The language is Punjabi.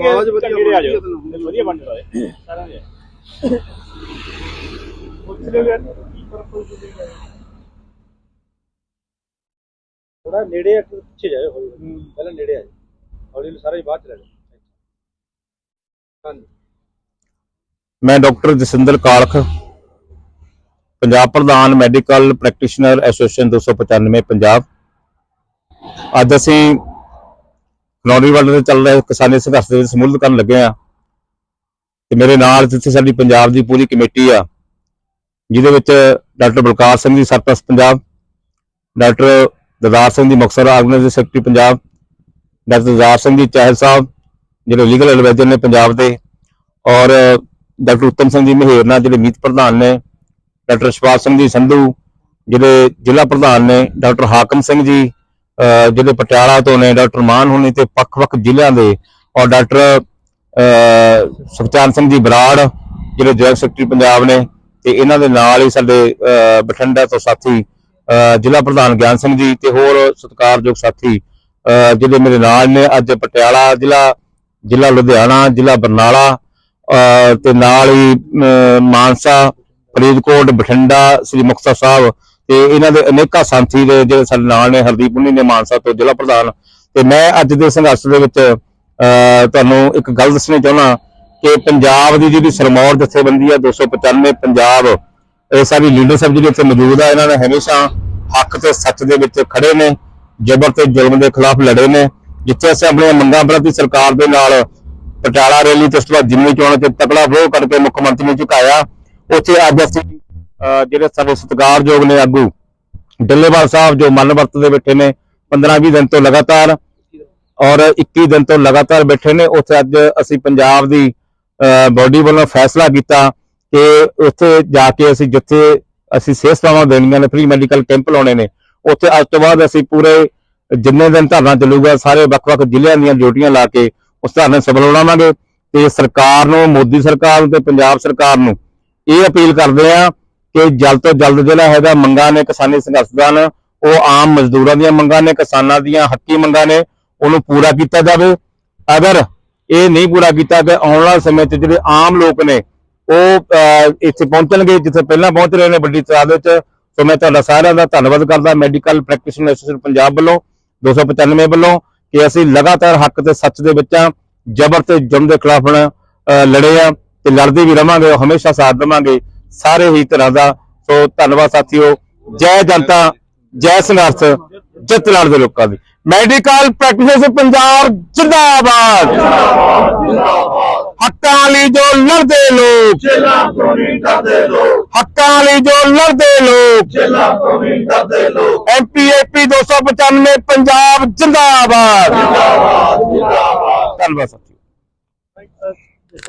ਕੇ ਆਵਾਜ਼ ਵਧੀਆ ਨੇੜੇ ਆ ਜਾਓ। ਬਣਦੀ ਵਧੀਆ ਬਣ ਜਾਵੇ ਸਾਰਿਆਂ ਦੇ। ਪੁੱਛ ਲਿਓ ਯਾਰ ਕੀ ਪਰਪਸ ਦੇ ਥੋੜਾ ਨੇੜੇ ਆ ਕੇ ਪਿੱਛੇ ਜਾਇਓ ਹੌਲੀ ਹੌਲੀ। ਪਹਿਲਾਂ ਨੇੜੇ ਆ ਜਾਓ। ਹੌਲੀ ਹੌਲੀ ਸਾਰਾ ਹੀ ਬਾਅਦ ਚ ਲੈ ਜਾਓ। ਹਾਂਜੀ ਮੈਂ ਡਾਕਟਰ ਜਸਿੰਦਰ ਕਾਲਖ ਪੰਜਾਬ ਪ੍ਰਧਾਨ ਮੈਡੀਕਲ ਪ੍ਰੈਕਟੀਸ਼ਨਰ ਐਸੋਸੀਏਸ਼ਨ 295 ਪੰਜਾਬ। ਅੱਜ ਅਸੀਂ ਖਨੌਰੀ ਵੱਲ ਦੇ ਚੱਲ ਰਹੇ ਕਿਸਾਨੀ ਸੰਘਰਸ਼ ਦੇ ਵਿੱਚ ਸਮੂਲਿਤ ਕਰਨ ਲੱਗੇ ਆ। ਤੇ ਮੇਰੇ ਨਾਲ ਜਿੱਥੇ ਸਾਡੀ ਪੰਜਾਬ ਦੀ ਪੂਰੀ ਕਮੇਟੀ ਆ, ਜਿਹਦੇ ਵਿੱਚ ਡਾਕਟਰ ਬਲਕਾਰ ਸਿੰਘ ਜੀ ਸਰਪ੍ਰਸਤ Punjab, doctor Dadar Singh ji Muktsar organiser secretary Punjab, doctor Dadar Singh ji Chahal Sahib, ਜਿਹੜੇ ਲੀਗਲ ਐਡਵਾਈਜ਼ਰ ਨੇ ਪੰਜਾਬ ਦੇ, ਔਰ ਡਾਕਟਰ ਉੱਤਮ ਸਿੰਘ ਜੀ ਮਹੇਰਨਾ ਜਿਹੜੇ ਮੀਤ ਪ੍ਰਧਾਨ ਨੇ, ਡਾਕਟਰ ਸ਼ਪਾਲ ਸਿੰਘ ਜੀ ਸੰਧੂ, ਜਿਹੜੇ ਜ਼ਿਲ੍ਹਾ ਪ੍ਰਧਾਨ ਨੇ, ਡਾਕਟਰ ਹਾਕਮ ਸਿੰਘ ਜੀ ਜਿਹੜੇ ਪਟਿਆਲਾ ਤੋਂ ਨੇ ਡਾਕਟਰ ਮਾਨ ਹੁਣੀ ਤੇ ਵੱਖ-ਵੱਖ ਜ਼ਿਲ੍ਹਿਆਂ ਦੇ ਔਰ ਡਾਕਟਰ, ਅਹ ਸਿੰਘ ਜੀ ਬਰਾੜ, ਜਿਹੜੇ ਜਨਰਲ ਸੈਕਟਰੀ ਪੰਜਾਬ ਨੇ ਤੇ ਇਹਨਾਂ ਦੇ ਨਾਲ ਹੀ ਸਾਡੇ ਬਠਿੰਡਾ ਤੋਂ ਸਾਥੀ ਜ਼ਿਲ੍ਹਾ ਪ੍ਰਧਾਨ ਗਿਆਨ ਸਿੰਘ ਜੀ ਤੇ ਹੋਰ ਸਤਿਕਾਰਯੋਗ ਸਾਥੀ, ਅਹ, ਜਿਹੜੇ ਮੇਰੇ ਨਾਲ ਨੇ ਅੱਜ ਪਟਿਆਲਾ ਜ਼ਿਲ੍ਹਾ ਜ਼ਿਲ੍ਹਾ ਲੁਧਿਆਣਾ, ਜ਼ਿਲ੍ਹਾ ਬਰਨਾਲਾ, ਅਹ, ਤੇ ਨਾਲ ਹੀ, ਅਹ, ਮਾਨਸਾ, ਫਰੀਦਕੋਟ, ਬਠਿੰਡਾ, ਸ੍ਰੀ ਮੁਕਤਸਰ ਸਾਹਿਬ ਤੇ ਇਹਨਾਂ ਦੇ ਅਨੇਕਾਂ ਸਾਥੀ ਦੇ ਜਿਹੜੇ ਸਾਡੇ ਨਾਲ ਨੇ, ਹਰਦੀਪ ਉਨੀ ਨੇ, ਮਾਨਸਾ ਤੋਂ ਜ਼ਿਲ੍ਹਾ ਪ੍ਰਧਾਨ। ਤੇ ਮੈਂ ਅੱਜ ਦੇ ਸੰਘਰਸ਼ ਦੇ ਵਿੱਚ ਤੁਹਾਨੂੰ ਇੱਕ ਗੱਲ ਦੱਸਣੀ ਚਾਹੁੰਦਾ ਕਿ ਪੰਜਾਬ ਦੀ ਜਿਹੜੀ ਸਰਮੌਰ ਜਥੇਬੰਦੀ ਆ 295 ਪੰਜਾਬ, ਇਹ ਸਾਰੀ ਲੀਡਰਸ਼ਿਪ ਜਿਹੜੀ ਇੱਥੇ ਮੌਜੂਦ ਆ, ਇਹਨਾਂ ਨੇ ਹਮੇਸ਼ਾ ਹੱਕ ਤੇ ਸੱਚ ਦੇ ਵਿੱਚ ਖੜੇ ਨੇ, ਜ਼ਬਰ ਤੇ ਜ਼ੁਲਮ ਦੇ ਖਿਲਾਫ ਲੜੇ ਨੇ, ਜਿੱਥੇ ਅਸੀਂ ਆਪਣੀਆਂ ਮੰਗਾਂ ਪ੍ਰਤੀ ਸਰਕਾਰ ਦੇ ਨਾਲ ਪਟਿਆਲਾ ਰੈਲੀ ਤੇ ਉਸ ਤੋਂ ਬਾਅਦ ਜਿਮਨੀ ਚੋਣਾਂ 'ਚ ਤਕੜਾ ਵਿਰੋਧ ਕਰਕੇ ਮੁੱਖ ਮੰਤਰੀ ਨੂੰ ਝੁਕਾਇਆ, ਉੱਥੇ ਅੱਜ ਅਸੀਂ ਜਿਹੜੇ ਸਾਡੇ ਸਤਿਕਾਰਯੋਗ ਨੇ ਆਗੂ, ਡੱਲੇਵਾਲ ਸਾਹਿਬ ਜੋ ਮਨ ਵਰਤ ਦੇ ਬੈਠੇ ਨੇ 15-20 ਦਿਨ ਤੋਂ ਲਗਾਤਾਰ ਔਰ 21 ਦਿਨ ਤੋਂ ਲਗਾਤਾਰ ਬੈਠੇ ਨੇ, ਉੱਥੇ ਅੱਜ ਅਸੀਂ ਪੰਜਾਬ ਦੀ ਬਾਡੀ ਵੱਲੋਂ ਫੈਸਲਾ ਕੀਤਾ ਕਿ ਉੱਥੇ ਜਾ ਕੇ ਅਸੀਂ ਜਿੱਥੇ ਅਸੀਂ ਸਿਹਤ ਸੇਵਾਵਾਂ ਦੇਣੀਆਂ ਨੇ ਫ੍ਰੀ ਮੈਡੀਕਲ ਕੈਂਪ ਲਾਉਣੇ ਨੇ, ਉੱਥੇ ਅੱਜ ਤੋਂ ਬਾਅਦ ਅਸੀਂ ਪੂਰੇ ਜਿੰਨੇ ਦਿਨ ਧਰਨਾ ਚੱਲੂਗਾ, ਸਾਰੇ ਵੱਖ-ਵੱਖ ਜ਼ਿਲ੍ਹਿਆਂ ਦੀਆਂ ਡਿਊਟੀਆਂ ਲਾ ਕੇ ਉਸ ਧਰਨੇ ਸਫਲ ਬਣਾਵਾਂਗੇ ਤੇ ਸਰਕਾਰ ਨੂੰ, ਮੋਦੀ ਸਰਕਾਰ ਨੂੰ ਤੇ ਪੰਜਾਬ ਸਰਕਾਰ ਨੂੰ ਇਹ ਅਪੀਲ ਕਰਦੇ ਆ ਕਿ ਜਲਦ ਤੋਂ ਜਲਦ ਜਿਹੜਾ ਹੈਗਾ ਮੰਗਾਂ ਨੇ ਕਿਸਾਨੀ ਸੰਘਰਸ਼ ਦਲ ਉਹ ਆਮ ਮਜ਼ਦੂਰਾਂ ਦੀਆਂ ਮੰਗਾਂ ਨੇ ਕਿਸਾਨਾਂ ਦੀਆਂ ਹੱਕੀ ਮੰਗਾਂ ਨੇ ਉਹਨੂੰ ਪੂਰਾ ਕੀਤਾ ਜਾਵੇ। ਅਗਰ ਇਹ ਨਹੀਂ ਪੂਰਾ ਕੀਤਾ ਕਿ ਆਉਣ ਵਾਲੇ ਸਮੇਂ 'ਚ ਜਿਹੜੇ ਆਮ ਲੋਕ ਨੇ ਉਹ ਇੱਥੇ ਪਹੁੰਚਣਗੇ ਜਿੱਥੇ ਪਹਿਲਾਂ ਪਹੁੰਚ ਰਹੇ ਨੇ ਵੱਡੀ ਤਾਦਾਦ ਵਿੱਚ ਸੋ ਮੈਂ ਤੁਹਾਡਾ ਸਾਰਿਆਂ ਦਾ ਧੰਨਵਾਦ ਕਰਦਾ ਮੈਡੀਕਲ ਪ੍ਰੈਕਟੀਸ਼ਨਰ ਐਸੋਸੀਏਸ਼ਨ ਪੰਜਾਬ ਵੱਲੋਂ 295 ਵੱਲੋਂ ਕਿ ਅਸੀਂ ਲਗਾਤਾਰ ਹੱਕ ਤੇ ਸੱਚ ਦੇ ਵਿੱਚ ਆ ਜ਼ਬਰ ਤੇ ਜ਼ੁਲਮ ਦੇ ਖਿਲਾਫ ਹੁਣ, ਲੜੇ ਆ ਤੇ ਲੜਦੇ ਵੀ ਰਵਾਂਗੇ ਹਮੇਸ਼ਾ ਸਾਥ ਦੇਵਾਂਗੇ। ਸਾਰੇ ਹੀ ਤਰ੍ਹਾਂ ਦਾ। ਸੋ ਧੰਨਵਾਦ ਸਾਥੀਓ। ਜੈ ਜਨਤਾ, ਜੈ ਸੰਘਰਸ਼, ਜਿੱਤ ਲੜਦੇ ਲੋਕਾਂ ਦੀ। ਮੈਡੀਕਲ ਪ੍ਰੈਕਟਿਸ ਪੰਜਾਬ ਜਿੰਦਾਬਾਦ। ਹੱਕਾਂ ਲਈ ਜੋ ਲੜਦੇ ਲੋਕ। ਜੇਲਾ ਤੋਂ ਨਹੀਂ ਡਰਦੇ ਲੋਕ ਹੱਕਾਂ ਲਈ ਜੋ ਲੜਦੇ ਲੋਕ। ਜੇਲਾ ਤੋਂ ਨਹੀਂ ਡਰਦੇ ਲੋਕ ਐਮਪੀਏਪੀ 295 ਪੰਜਾਬ ਜਿੰਦਾਬਾਦ ਜਿੰਦਾਬਾਦ ਜਿੰਦਾਬਾਦ। ਧੰਨਵਾਦ ਸਾਥੀਓ।